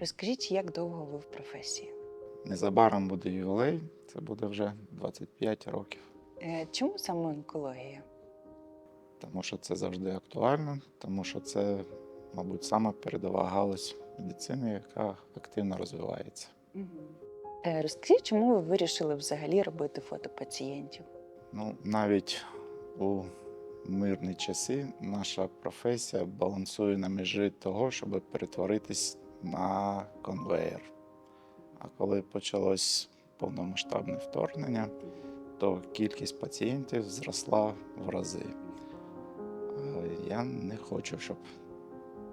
Розкажіть, як довго ви в професії? Незабаром буде ювілей, це буде вже 25 років. Е, Чому саме онкологія? Тому що це завжди актуально, тому що це, мабуть, сама передова галузь медицини, яка активно розвивається. Е, Розкажіть, чому ви вирішили взагалі робити фото пацієнтів? Ну, навіть у мирні часи наша професія балансує на межі того, щоб перетворитись на конвеєр. А коли почалось повномасштабне вторгнення, то кількість пацієнтів зросла в рази. Е, Я не хочу, щоб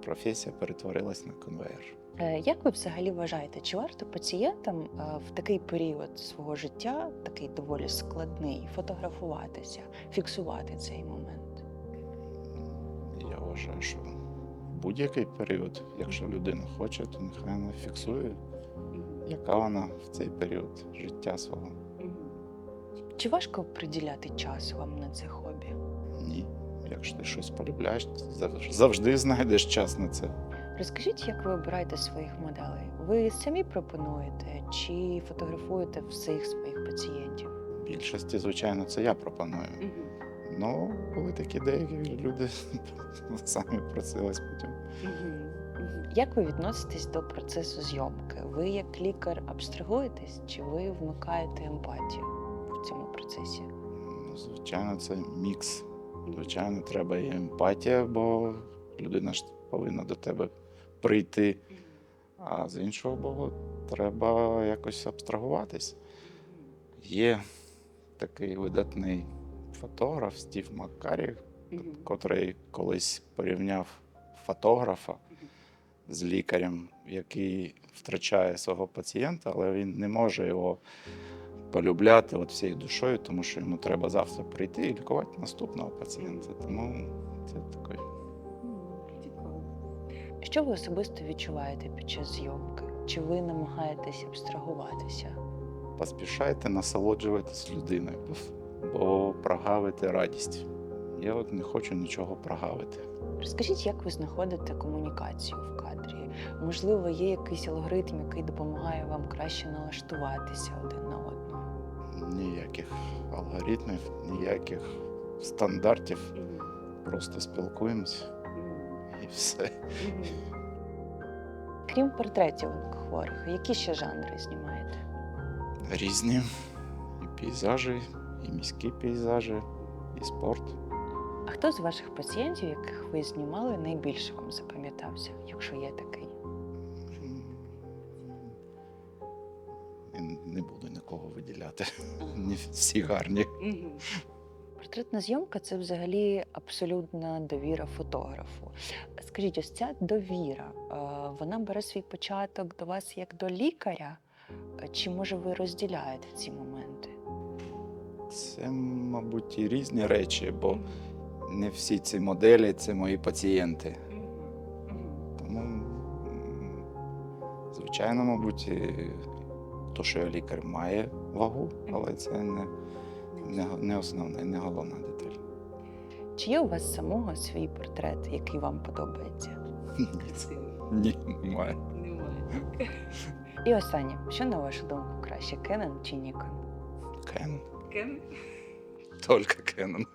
професія перетворилась на конвеєр. Е, Як ви взагалі вважаєте, чи варто пацієнтам е, в такий період свого життя, такий доволі складний, фотографуватися, фіксувати цей момент? Я вважаю, що будь-який період, якщо людина хоче, то нехай вона фіксує, яка вона в цей період життя свого. Чи важко приділяти час вам на це хобі? Ні. Якщо ти щось полюбляєш, зав- завжди знайдеш час на це. Розкажіть, як ви обираєте своїх моделей? Ви самі пропонуєте чи фотографуєте всіх своїх пацієнтів? В більшості, звичайно, це я пропоную. Ну, були такі деякі люди самі просились потім. Як ви відноситесь до процесу зйомки? Ви як лікар абстрагуєтесь, чи ви вмикаєте емпатію в цьому процесі? Ну, звичайно, це мікс. Звичайно, треба і емпатія, бо людина ж повинна до тебе прийти. А з іншого боку, треба якось абстрагуватись. Є такий видатний фотограф Стів Маккарі, котрий колись порівняв фотографа з лікарем, який втрачає свого пацієнта, але він не може його полюбляти от всією душою, тому що йому треба завтра прийти і лікувати наступного пацієнта. Тому це такий. Що ви особисто відчуваєте під час зйомки? Чи ви намагаєтесь абстрагуватися? Поспішайте насолоджуватись людиною, бо прогавите радість. Я от не хочу нічого прогавити. Розкажіть, як ви знаходите комунікацію в кадрі? Можливо, є якийсь алгоритм, який допомагає вам краще налаштуватися один на одного? Ніяких алгоритмів, ніяких стандартів. Просто спілкуємось і все. Крім портретів онкохворих, які ще жанри знімаєте? Різні і пейзажі, і міські пейзажі, і спорт. А хто з ваших пацієнтів, яких ви знімали, найбільше вам запам'ятався, якщо є такий? Я не буду нікого виділяти. Не всі гарні. Портретна зйомка це взагалі абсолютна довіра фотографу. Скажіть, ось ця довіра, е, вона бере свій початок до вас як до лікаря, чи може ви розділяєте ці моменти? Це, мабуть, і різні речі, бо не всі ці моделі це мої пацієнти. Тому, звичайно, мабуть, то, що я лікар, має вагу, але це не, не, не основне, не головна деталь. Чи є у вас самого свій портрет, який вам подобається? Ні, немає. І останнє, що на вашу думку краще, Canon чи Nikon? Canon. Кен? Только Canon.